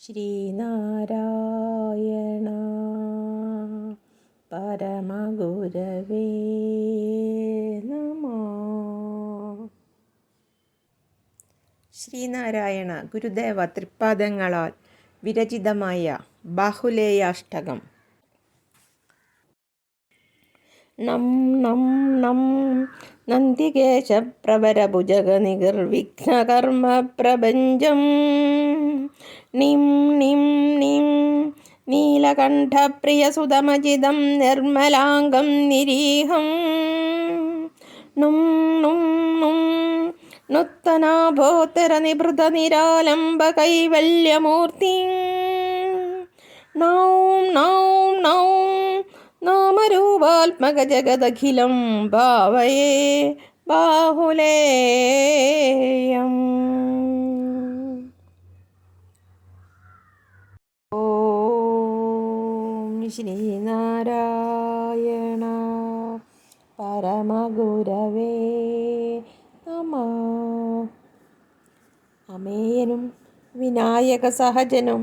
ശ്രീനാരായണ പരമഗുരവേ നമ ശ്രീനാരായണ ഗുരുദേവ തൃപ്പാദങ്ങളാൽ വിരചിതമായ ബാഹുലേയാഷ്ടകം നം നം നം. നന്ദികേശപ്രവരഭുജഗനിർവിഘ്നകർമ്മപ്രപഞ്ചം നിം നിം നിം. നീലകണ്ഠപ്രിയസുതമജിതം നിർമ്മലാംഗം നിരീഹം. നും നും നും. കൈവല്യമൂർത്തി. നൗം നൗം നൗം. നാമരൂപാത്മകജഗദഖിലം ഭാവയേ ബാഹുലേയം ശ്രീനാരായണ പരമഗുരവേ നമ. അമേയനും വിനായക സഹജനും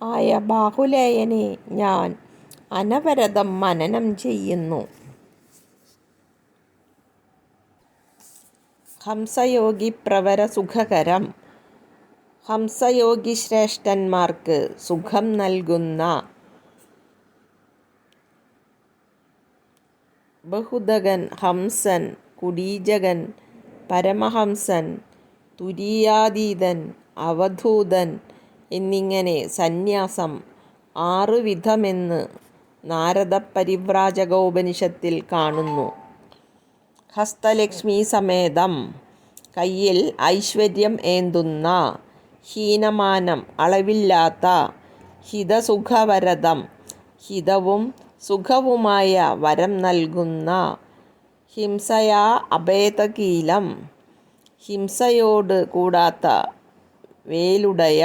ആയ ബാഹുലേയനെ ഞാൻ അനവരതം മനനം ചെയ്യുന്നു. ഹംസയോഗി പ്രവര സുഖകരം. ഹംസയോഗി ശ്രേഷ്ഠന്മാർക്ക് സുഖം നൽകുന്ന ബഹുദകൻ ഹംസൻ കുടീജകൻ പരമഹംസൻ തുരീയാതീതൻ അവധൂതൻ എന്നിങ്ങനെ സന്യാസം ആറ് വിധമെന്ന് നാരദ പരിവ്രാജകോപനിഷത്തിൽ കാണുന്നു. ഹസ്തലക്ഷ്മി സമേതം കയ്യിൽ ഐശ്വര്യം ഏന്തുന്ന ഹീനമാനം അളവില്ലാത്ത ഹിതസുഖവരതം ഹിതവും സുഖവുമായ വരം നൽകുന്ന ഹിംസയാ അഭേദകീലം ഹിംസയോട് കൂടാത്ത വേലുടയ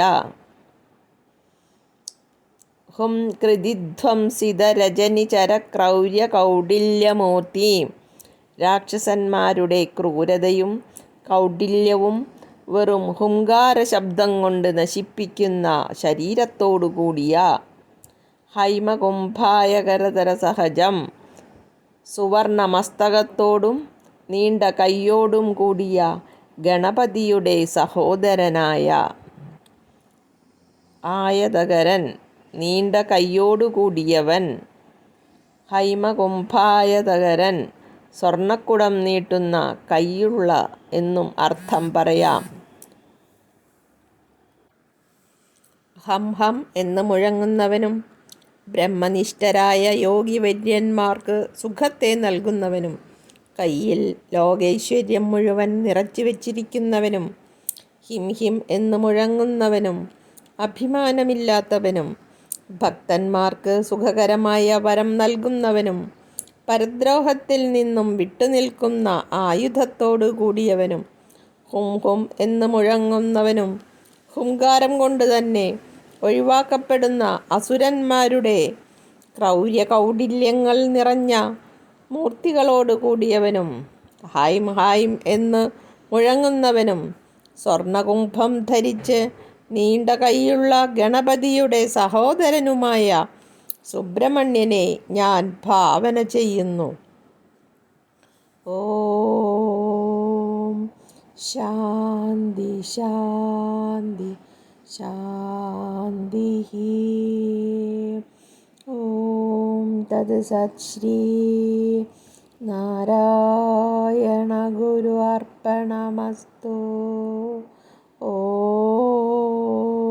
ഹും കൗഡില്യമൂർത്തി രാക്ഷസന്മാരുടെ ക്രൂരതയും കൗഡില്യവും വെറും ഹുങ്കാര ശബ്ദം കൊണ്ട് നശിപ്പിക്കുന്ന ശരീരത്തോടുകൂടിയ ഹൈമകുംഭായകരതര സഹജം സുവർണമസ്തകത്തോടും നീണ്ട കൈയോടും കൂടിയ ഗണപതിയുടെ സഹോദരനായ ആയതകരൻ. നീണ്ട കൈയോടുകൂടിയവൻ ഹൈമകുംഭായതകരൻ സ്വർണക്കുടം നീട്ടുന്ന കൈയുള്ള എന്നും അർത്ഥം പറയാം. ഹം ഹം എന്ന് മുഴങ്ങുന്നവനും ബ്രഹ്മനിഷ്ഠരായ യോഗി യോഗിവര്യന്മാർക്ക് സുഖത്തെ നൽകുന്നവനും കയ്യിൽ ലോകൈശ്വര്യം മുഴുവൻ നിറച്ചു വച്ചിരിക്കുന്നവനും ഹിം ഹിം എന്ന് മുഴങ്ങുന്നവനും അഭിമാനമില്ലാത്തവനും ഭക്തന്മാർക്ക് സുഖകരമായ വരം നൽകുന്നവനും പരദ്രോഹത്തിൽ നിന്നും വിട്ടുനിൽക്കുന്ന ആയുധത്തോടു കൂടിയവനും ഹും ഹും എന്ന് മുഴങ്ങുന്നവനും ഹുങ്കാരം കൊണ്ട് തന്നെ ഒഴിവാക്കപ്പെടുന്ന അസുരന്മാരുടെ ക്രൗര്യ കൗടില്യങ്ങൾ നിറഞ്ഞ മൂർത്തികളോട് കൂടിയവനും ഹായും ഹായും എന്ന് മുഴങ്ങുന്നവനും സ്വർണകുംഭം ധരിച്ച് നീണ്ട കൈയുള്ള ഗണപതിയുടെ സഹോദരനുമായ സുബ്രഹ്മണ്യനെ ഞാൻ ഭാവന ചെയ്യുന്നു. ഓം ശാന്തി ശാന്തി ശാന്തി ഓം തത് ശ്രീ നാരായണ ഗുരു അർപ്പണമസ്തു. Oh.